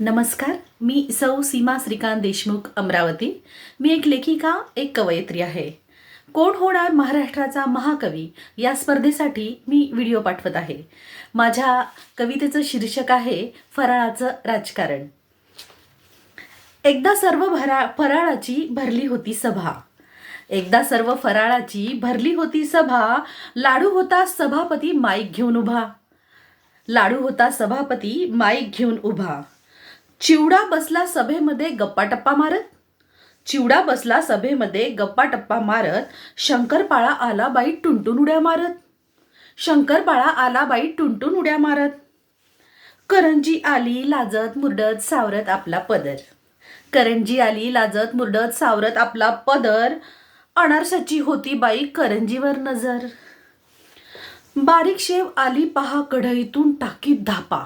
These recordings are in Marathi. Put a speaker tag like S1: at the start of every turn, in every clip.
S1: नमस्कार मी सौ सीमा श्रीकांत देशमुख अमरावती. मी एक लेखिका एक कवयित्री आहे. कोण होणार महाराष्ट्राचा महाकवी या स्पर्धेसाठी मी व्हिडिओ पाठवत आहे. माझ्या कवितेचं शीर्षक आहे फराळाचं राजकारण. एकदा सर्व भरा फराळाची भरली होती सभा. एकदा सर्व फराळाची भरली होती सभा लाडू होता सभापती माईक घेऊन उभा. लाडू होता सभापती माईक घेऊन उभा. चिवडा बसला सभेमध्ये गप्पा टप्पा मारत? चिवडा बसला सभेमध्ये गप्पा टप्पा मारत शंकरपाळा आला बाई टुनटुन उड्या मारत. शंकरपाळा आला बाई टुनटुन उड्या मारत. करंजी आली लाजत मुरडत सावरत आपला पदर. करंजी आली लाजत मुरडत सावरत आपला पदर. अनारसाची होती बाई करंजीवर नजर. बारीक शेव आली पहा कढईतून टाकीत धापा.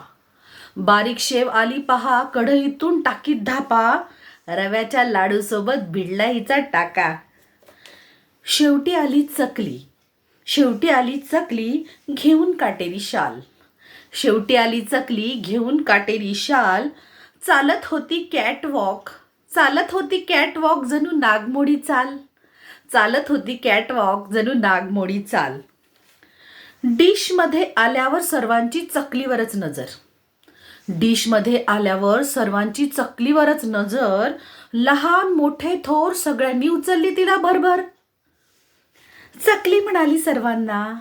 S1: बारीक शेव आली पहा कढईतून टाकीत धापा. रव्याच्या लाडूसोबत भिडला हिचा टाका. शेवटी आली चकली. शेवटी आली चकली घेऊन काटेरी शाल. शेवटी आली चकली घेऊन काटेरी शाल. चालत होती कॅट वॉक चालत होती कॅट वॉक जणू नागमोडी चाल. चालत होती कॅट वॉक जणू नागमोडी चाल. डिशमध्ये आल्यावर सर्वांची चकलीवरच नजर. डिशमध्ये आल्यावर सर्वांची चकलीवरच नजर लहान मोठे थोर सगळ्यांनी उचलली तिला भरभर चकली म्हणाली सर्वांना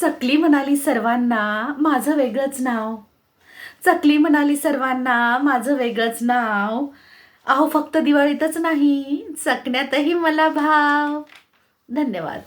S1: चकली म्हणाली सर्वांना माझं वेगळंच नाव. चकली म्हणाली सर्वांना माझं वेगळंच नाव. अहो फक्त दिवाळीतच नाही चकण्यातही मला भाव. धन्यवाद.